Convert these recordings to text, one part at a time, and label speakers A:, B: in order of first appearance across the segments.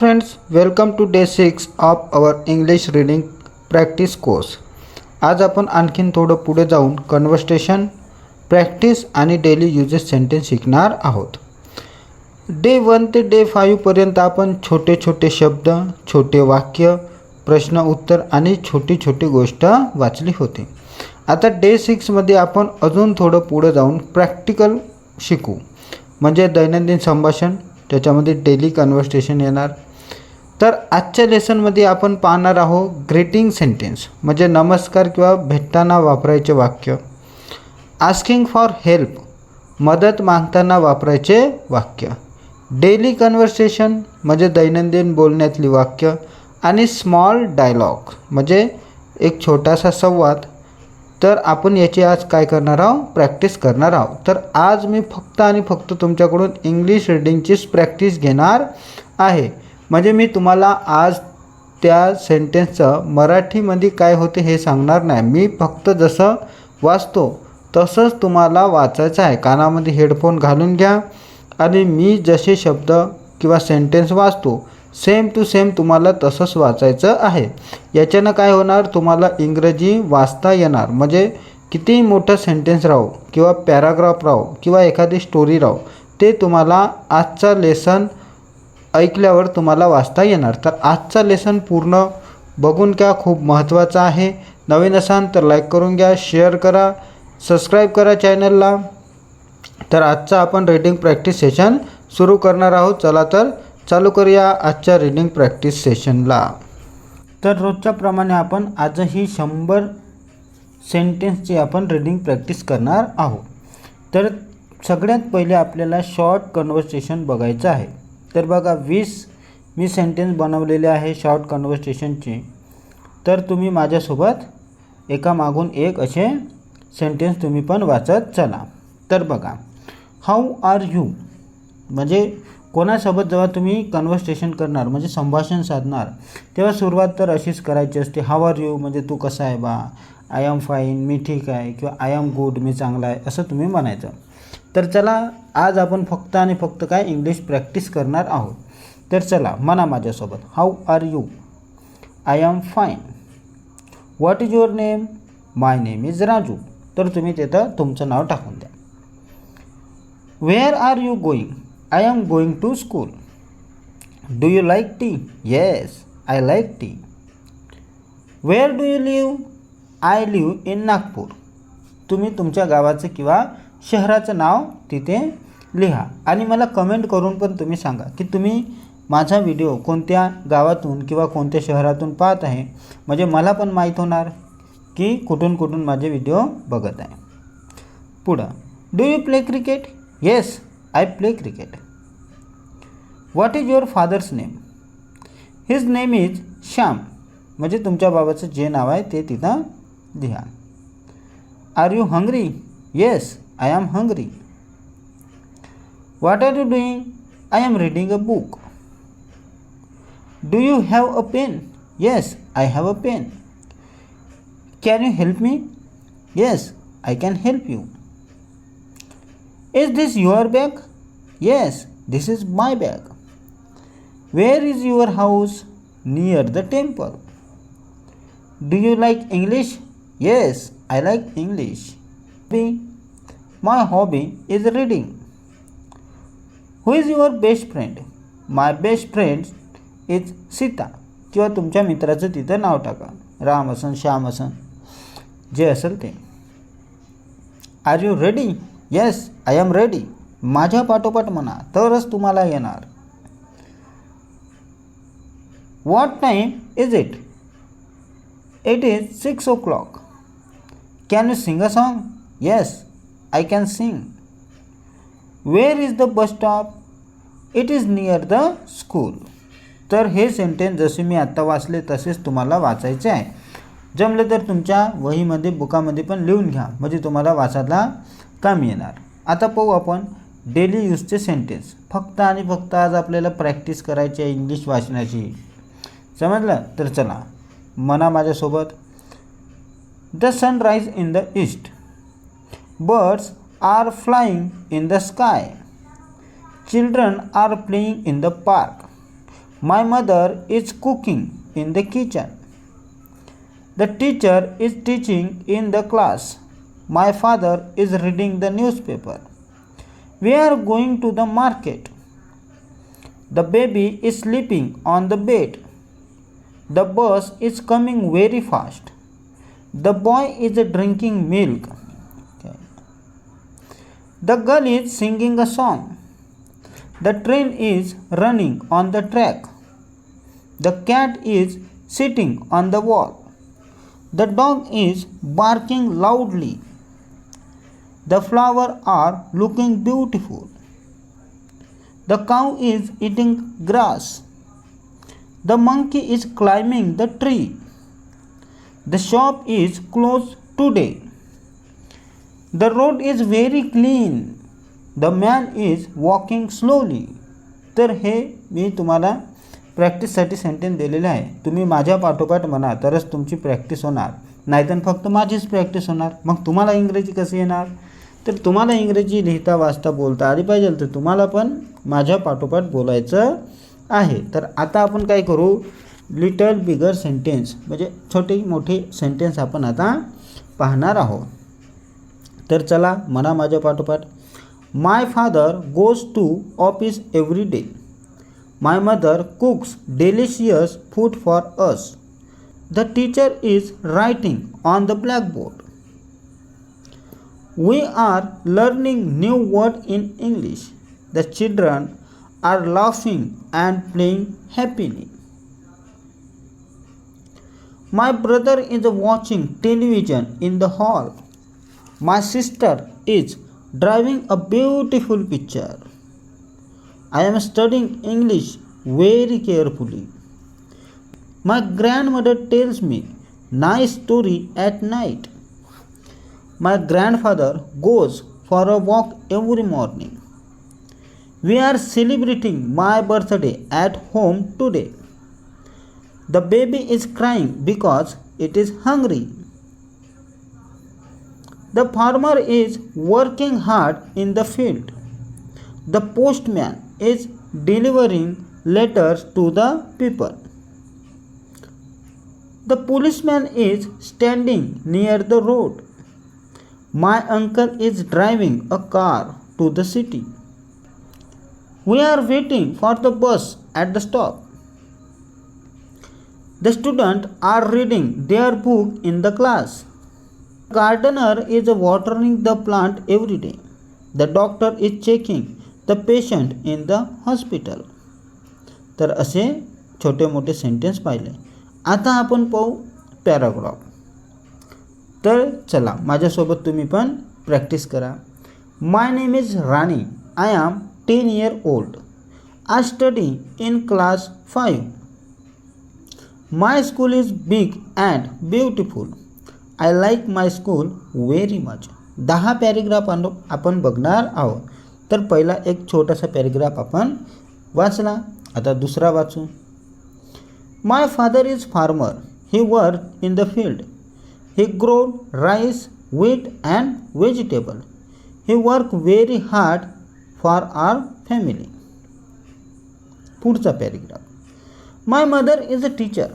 A: Friends welcome to day six of our English reading practice course आज आपण आणखीन थोडं पुढे जाऊन कन्वर्सेशन प्रॅक्टिस आणि डेली युजेस सेंटेन्स शिकणार आहोत डे वन ते डे फाईव्हपर्यंत आपण छोटे छोटे शब्द छोटे वाक्य प्रश्न उत्तर आणि छोटी छोटी गोष्ट वाचली होती आता डे सिक्समध्ये आपण अजून थोडं पुढे जाऊन प्रॅक्टिकल शिकू म्हणजे दैनंदिन संभाषण त्याच्यामध्ये डेली कन्व्हर्सेशन येणार तर आजच्या लेसनमध्ये आपण पाहणार आहोत ग्रीटिंग सेंटेन्स म्हणजे नमस्कार किंवा भेटताना वापरायचे वाक्य आस्किंग फॉर हेल्प मदत मागताना वापरायचे वाक्य डेली कन्व्हर्सेशन म्हणजे दैनंदिन बोलण्यातली वाक्य आणि स्मॉल डायलॉग म्हणजे एक छोटासा संवाद तर आपण याची आज काय करणार आहोत प्रॅक्टिस करणार आहोत तर आज मी फक्त आणि फक्त तुमच्याकडून इंग्लिश रिडिंगचीच प्रॅक्टिस घेणार आहे म्हणजे मी तुम्हाला आज त्या सेंटेन्सचं मराठीमध्ये काय होते हे सांगणार नाही मी फक्त जसं वाचतो तसंच तुम्हाला वाचायचं आहे कानामध्ये हेडफोन घालून घ्या आणि मी जसे शब्द किंवा सेंटेन्स वाचतो सेम टू सेम तुम्हाला तसंच वाचायचं आहे याच्यानं काय होणार तुम्हाला इंग्रजी वाचता येणार म्हणजे कितीही मोठं सेंटेन्स राहो किंवा पॅराग्राफ राहो किंवा एखादी स्टोरी राहो ते तुम्हाला आजचा लेसन ऐकल्यावर तुम्हाला वाचता येणार तर आजचा लेसन पूर्ण बघून घ्या खूप महत्त्वाचा आहे नवीन असाल तर लाईक करून घ्या शेअर करा सबस्क्राईब करा चॅनलला तर आजचा आपण रीडिंग प्रॅक्टिस सेशन सुरू करणार आहोत चला तर चालू करूया आजच्या रीडिंग प्रॅक्टिस सेशनला तर रोजच्याप्रमाणे आपण आजही शंभर सेंटेन्सची आपण रीडिंग प्रॅक्टिस करणार आहोत तर सगळ्यात पहिले आपल्याला शॉर्ट कन्व्हर्सेशन बघायचं आहे तर बघा वीस मी सेंटेन्स बनवलेले आहे शॉर्ट कन्व्हर्सेशनचे तर तुम्ही माझ्यासोबत एकामागून एक असे सेंटेन्स तुम्ही पण वाचत चला तर बघा हाऊ आर यू म्हणजे कोणासोबत जेव्हा तुम्ही कन्व्हर्सेशन करणार म्हणजे संभाषण साधणार तेव्हा सुरुवात तर अशीच करायची असते हाव आर यू म्हणजे तू कसा आहे बा आय एम फाईन मी ठीक आहे किंवा आय एम गुड मी चांगला आहे असं तुम्ही म्हणायचं तर चला आज आपण फक्त आणि फक्त काय इंग्लिश प्रॅक्टिस करणार आहोत तर चला म्हणा माझ्यासोबत how are you I am fine what is your name my name is Raju तर तुम्ही तिथं तुमचं नाव टाकून द्या where are you going I am going to school do you like tea yes I like tea where do you live I live in Nagpur तुम्ही तुमच्या गावाचं किंवा शहराचं नाव तिथे लिहा आणि मला कमेंट करून पण तुम्ही सांगा की तुम्ही माझा व्हिडिओ कोणत्या गावातून किंवा कोणत्या शहरातून पाहत आहे म्हणजे मला पण माहीत होणार की कुठून कुठून माझे व्हिडिओ बघत आहे पुढं do you play cricket yes I play cricket what is your father's name his name is Shyam म्हणजे तुमच्या बाबाचं जे नाव आहे ते तिथं Dhyan. Are you hungry? Yes, I am hungry. What are you doing? I am reading a book. Do you have a pen? Yes, I have a pen. Can you help me? Yes, I can help you. Is this your bag? Yes, this is my bag. Where is your house? Near the temple. Do you like English? Yes, I like English. My hobby is reading. Who is your best friend? My best friends is Sita किंवा तुमच्या मित्राचं तिथं नाव टाका राम असन श्याम असन जे असेल ते are you ready yes I am ready माझ्या पाठोपाठ म्हणा तरच तुम्हाला येणार what time is it it is six o'clock can you sing a song yes I can sing where is the bus stop it is near the school तर हे sentence जसे मी आत्ता वाचले तसेच तुम्हाला वाचायचे आहे जमलं तर तुमच्या वहीमध्ये बुकामध्ये पण लिहून घ्या म्हणजे तुम्हाला वाचायला काम येणार आता पाहू आपण डेली यूजचे सेंटेन्स फक्त आणि फक्त आज आपल्याला प्रॅक्टिस करायची आहे इंग्लिश वाचण्याची समजलं तर चला मना माझ्यासोबत the sun rise in the east. Birds are flying in the sky. Children are playing in the park. My mother is cooking in the kitchen. The teacher is teaching in the class. My father is reading the newspaper. We are going to the market. The baby is sleeping on the bed. The bus is coming very fast. The boy is drinking milk. Okay. The girl is singing a song. The train is running on the track. The cat is sitting on the wall. The dog is barking loudly. The flowers are looking beautiful. The cow is eating grass. The monkey is climbing the tree. The shop is close today the road is very clean the man is walking slowly तर हे मी तुम्हाला प्रॅक्टिससाठी sentence दिलेले आहे तुम्ही माझ्या पाठोपाठ म्हणा तरच तुमची प्रॅक्टिस होणार नाहीतर फक्त माझीच प्रॅक्टिस होणार मग तुम्हाला इंग्रजी कसं येणार तर तुम्हाला इंग्रजी लिहिता वाचता बोलता आली पाहिजे तर तुम्हाला पण माझ्या पाठोपाठ बोलायचं आहे तर आता आपण काय करू लिटल बिगर सेंटेन्स म्हणजे छोटे मोठे सेंटेन्स आपण आता पाहणार आहोत तर चला मना माझ्या पाठोपाठ my father goes to office every day my mother cooks delicious food for us the teacher is writing on the blackboard we are learning new word in English the children are laughing and playing happily My brother is watching television in the hall. My sister is driving a beautiful picture. I am studying English very carefully. My grandmother tells me nice story at night. My grandfather goes for a walk every morning. We are celebrating my birthday at home today. The baby is crying because it is hungry. The farmer is working hard in the field. The postman is delivering letters to the people. The policeman is standing near the road. My uncle is driving a car to the city. We are waiting for the bus at the stop. The student are reading their book in the class. Gardener gardener is watering the plant every day. The doctor is checking the patient in the hospital तर असे छोटे मोठे sentence पाहिले आता आपण पाहू paragraph तर चला माझ्यासोबत तुम्ही पण प्रॅक्टिस करा my name is Rani I am ten year old I study in class five my school is big and beautiful I like my school very much दहा पॅरेग्राफ आण आपण बघणार आहोत तर पहिला एक छोटासा पॅरेग्राफ आपण वाचला आता दुसरा वाचू my father is farmer he work in the field he grow rice wheat and vegetable he work very hard for our family पुढचा paragraph My mother is a teacher.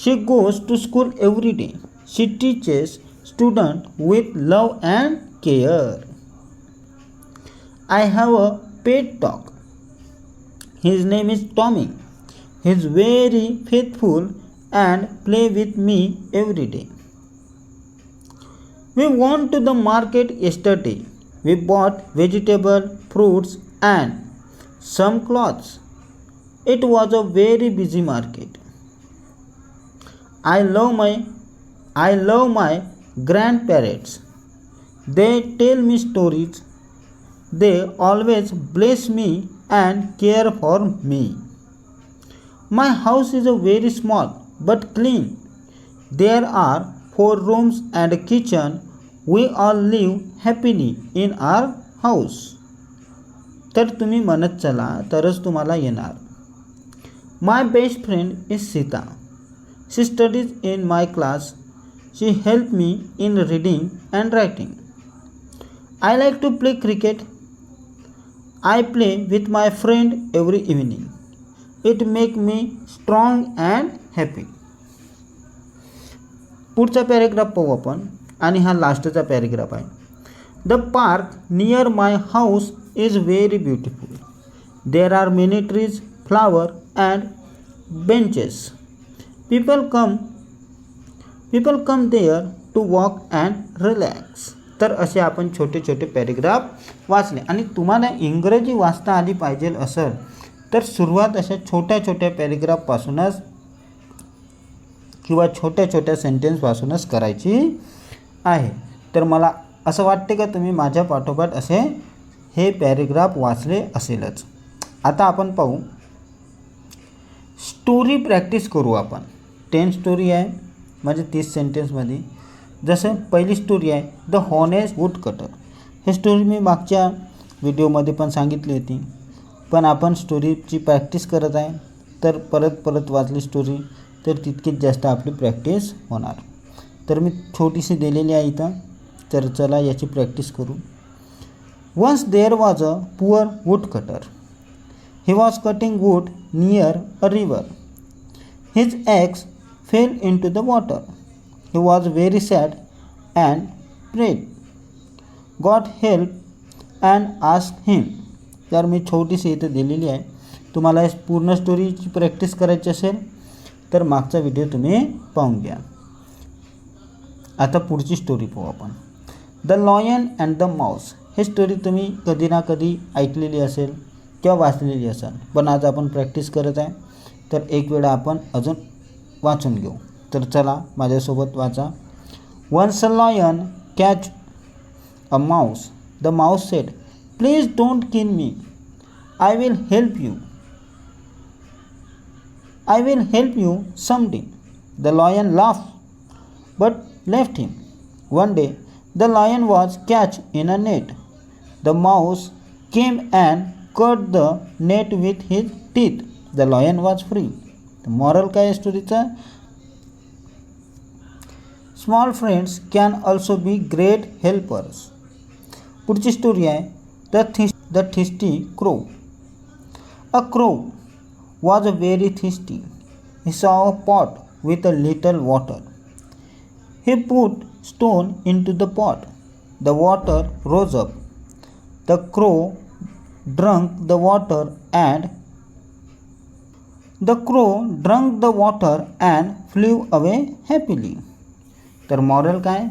A: She goes to school every day. She teaches students with love and care. I have a pet dog. His name is Tommy. He is very faithful and play with me every day. We went to the market yesterday. We bought vegetable, fruits and some clothes. It was a very busy market I love my I love my grandparents they tell me stories they always bless me and care for me my house is a very small but clean there are four rooms and kitchen we all live happily in our house तर तुम्ही म्हणत चला तरच तुम्हाला येणार my best friend is Sita she studies in my class she help me in reading and writing I like to play cricket I play with my friend every evening it make me strong and happy पुढचा paragraph पाहू आपण आणि हा लास्टचा paragraph आहे the park near my house is very beautiful there are many trees flower and benches. People come people come there to walk and relax तर असे आपण छोटे छोटे पॅरेग्राफ वाचले आणि तुम्हाला इंग्रजी वाचता आली पाहिजे असेल तर सुरुवात अशा छोट्या छोट्या पॅरेग्राफपासूनच किंवा छोट्या छोट्या सेंटेन्सपासूनच करायची आहे तर मला असं वाटते का तुम्ही माझ्या पाठोपाठ असे हे पॅरेग्राफ वाचले असेलच आता आपण पाहू स्टोरी प्रॅक्टिस करू आपण टेन स्टोरी आहे माझ्या म्हणजे तीस सेंटेन्समध्ये जसं पहिली स्टोरी आहे द हॉनेस वूड कटर हे स्टोरी मी मागच्या व्हिडिओमध्ये पण सांगितली होती पण आपण स्टोरीची प्रॅक्टिस करत आहे तर परत परत वाचली स्टोरी तर तितकीच जास्त आपली प्रॅक्टिस होणार तर मी छोटीशी दिलेली आहे इथं तर चला याची प्रॅक्टिस करू once there was a poor woodcutter was cutting wood near a river river. Axe fell into the water he was very sad and prayed god help and ask him तर मी छोटीशी इथे दिलेली आहे तुम्हाला पूर्ण स्टोरीची प्रॅक्टिस करायची असेल तर मागचा व्हिडिओ तुम्ही पाहून घ्या आता पुढची स्टोरी पाहू आपण the lion and the mouse he story तुम्ही कधी ना कधी ऐकलेली असेल किंवा वाचलेली असाल पण आज आपण प्रॅक्टिस करत आहे तर एक वेळा आपण अजून वाचून घेऊ तर चला माझ्यासोबत वाचा once a lion catch a mouse the mouse said please don't kill me I will help you I will help you someday the lion laugh but left him one day the lion was catch in a net the mouse came and cut the net with his teeth. The lion was free. The moral काय आहे स्टोरीचा small friends can also be great helpers पुढची story आहे the this the thirsty crow a crow was very thirsty. He saw a pot with a little water. He put stone into the pot. The water rose up. The crow drank the water and the crow drank the water and flew away happily. तर moral काय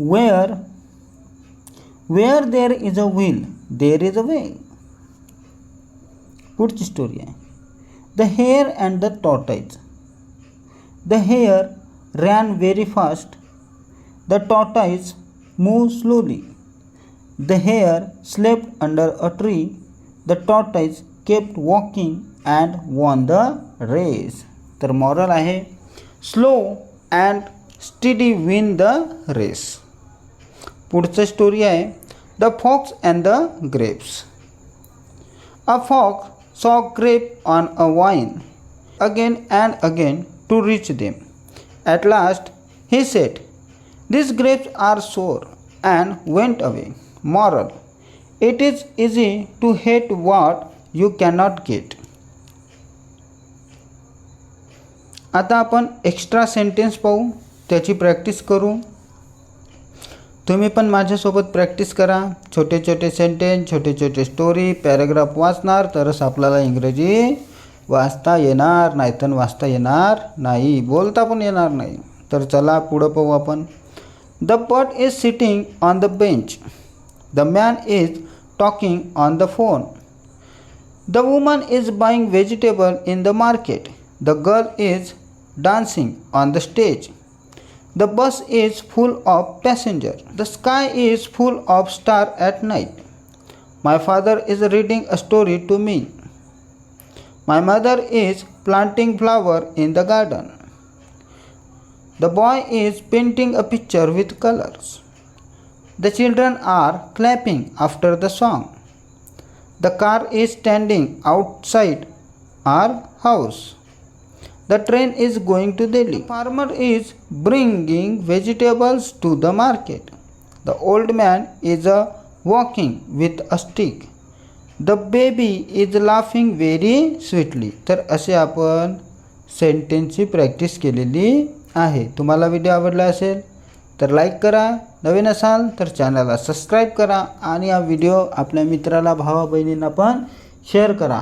A: where where there is a will there is a way पुढची story आहे The hare and the tortoise. The hare ran very fast. The tortoise moved slowly. The hare slept under a tree. The tortoise kept walking and won the race. तर moral आहे slow and steady win the race पुढचं story आहे the fox and the grapes a fox saw grape on a vine again and again to reach them. At last he said, These grapes are sour, and went away. moral. It is easy to hate what you cannot get. आता आपण extra sentence पाहू त्याची practice करू तुम्ही पण माझ्यासोबत practice करा छोटे छोटे सेंटेन्स छोटे छोटे स्टोरी पॅराग्राफ वाचणार तरच आपल्याला इंग्रजी वाचता येणार नाही तर वाचता येणार नाही बोलता पण येणार नाही तर चला पुढं पाहू आपण the pat is sitting on the bench The man is talking on the phone. The woman is buying vegetable in the market. The girl is dancing on the stage. The bus is full of passengers. The sky is full of stars at night. My father is reading a story to me. My mother is planting flower in the garden. The boy is painting a picture with colors. The children are clapping after the song. The car is standing outside our house. The train is going to Delhi. The farmer is bringing vegetables to the market. The old man is uh, walking with a stick. The baby is laughing very sweetly तर असे आपण सेंटेन्सची practice केलेली आहे तुम्हाला video आवडला असेल तर like करा नवीन असाल तर चॅनलला सबस्क्राईब करा आणि हा व्हिडिओ आपल्या मित्राला भावा बहिणींना पण शेअर करा